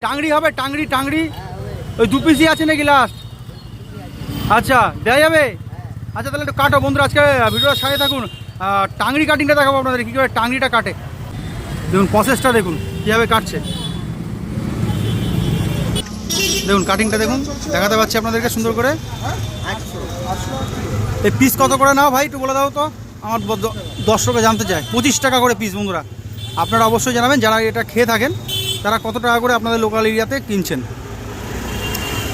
টাংড়ি হবে টাংড়ি টাংড়ি ওই দু পিসি আছে নাকি লাস্ট আচ্ছা দেওয়া যাবে? আচ্ছা তাহলে একটু কাটো। বন্ধুরা, আজকে ভিডিওটা সাথে থাকুন। টাংড়ি কাটিংটা দেখাবো আপনাদের, কী করে টাংড়িটা কাটে। দেখুন প্রসেসটা দেখুন, কীভাবে কাটছে। দেখুন কাটিংটা দেখুন, দেখাতে পাচ্ছি আপনাদেরকে সুন্দর করে। এই পিস কত করে নাও ভাই, একটু বলে দাও তো। আমার ব- দ- দর্শকে জানতে চায়। পঁচিশ টাকা করে পিস বন্ধুরা। আপনারা অবশ্যই জানাবেন, যারা এটা খেয়ে থাকেন তারা কত টাকা করে আপনাদের লোকাল এরিয়াতে কিনছেন?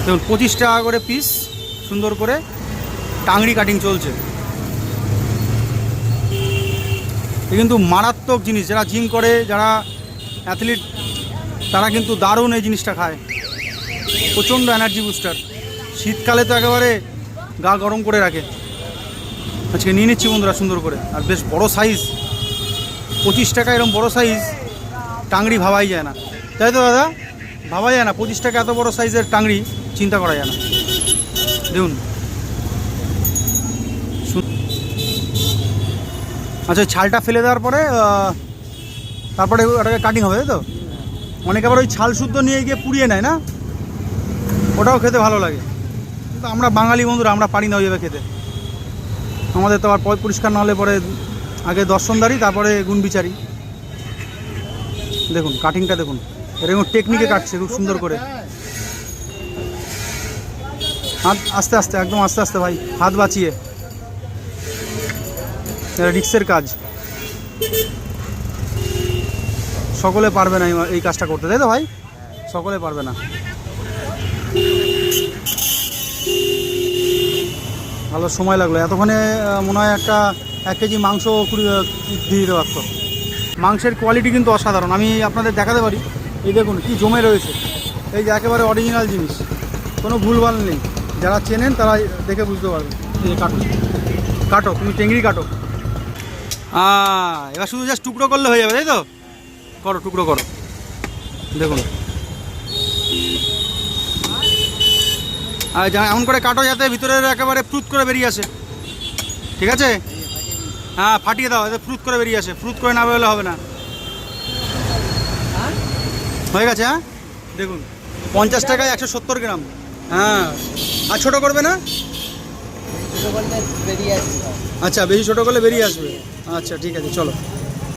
দেখুন, পঁচিশ টাকা করে পিস সুন্দর করে টাংড়ি কাটিং চলছে। এ কিন্তু মারাত্মক জিনিস, যারা জিম করে, যারা অ্যাথলিট তারা কিন্তু দারুণ এই জিনিসটা খায়। প্রচণ্ড এনার্জি বুস্টার শীতকালে তো একেবারে গা গরম করে রাখে। আজকে নিয়ে নিচ্ছি বন্ধুরা সুন্দর করে। আর বেশ বড় সাইজ পঁচিশ টাকা এরকম বড় সাইজ টাংড়ি ভাবাই যায় না। তাই তো দাদা? ভাবা যায় না, পঁচিশ টাকা এত বড় সাইজের টাংড়ি, চিন্তা করা যায় না। দেখুন। আচ্ছা ছালটা ফেলে দেওয়ার পরে তারপরে ওটাকে কাটিং হবে, তাই তো? অনেকে আবার ওই ছাল শুদ্ধ নিয়ে গিয়ে পুড়িয়ে নেয়, না? ওটাও খেতে ভালো লাগে। কিন্তু আমরা বাঙালি বন্ধুরা, আমরা পারি না ওইভাবে খেতে। আমাদের তো আর পরিষ্কার না হলে পরে আগে দর্শনদারি, তারপরে গুণ বিচারি দেখুন কাটিংটা দেখুন। এরকম টেকনিকে কাটছে খুব সুন্দর করে। হাত আস্তে আস্তে, একদম আস্তে আস্তে ভাই, হাত বাঁচিয়ে। রিক্সের কাজ। সকলে পারবে না এই- এই কাজটা করতে, তাই তো ভাই? সকলে পারবে না। ভালো সময় লাগল। এতক্ষণে মনে হয় একটা এক কেজি মাংস কুড়ি দিয়ে দিতে পারতো। মাংসের কোয়ালিটি কিন্তু অসাধারণ। আমি আপনাদের দেখাতে পারি। এই দেখুন, কি জমে রয়েছে। এই যে একেবারে অরিজিনাল জিনিস। কোনো ভুলভাল নেই। যারা চেনেন তারা দেখে বুঝতে পারবে এই যে কাটো। কাটো, তুমি টেংরি কাটো। এবার শুধু জাস্ট টুকরো করলে হয়ে যাবে, তাই তো? করো, টুকরো করো। দেখুন। আর এমন করে কাটো যাতে ভিতরের একেবারে ফ্রুত করে বেরিয়ে আসে। ঠিক আছে? হ্যাঁ ফাটিয়ে দাও ফ্রুত করে বেরিয়ে আসে। ফ্রুত করে না বেরোলে হবে না। হয়ে গেছে হ্যাঁ? দেখুন। পঞ্চাশ টাকায় একশো সত্তর গ্রাম। হ্যাঁ। আর ছোটো করবে না? আচ্ছা বেশি ছোটো করলে বেরিয়ে আসবে। আচ্ছা ঠিক আছে চলো।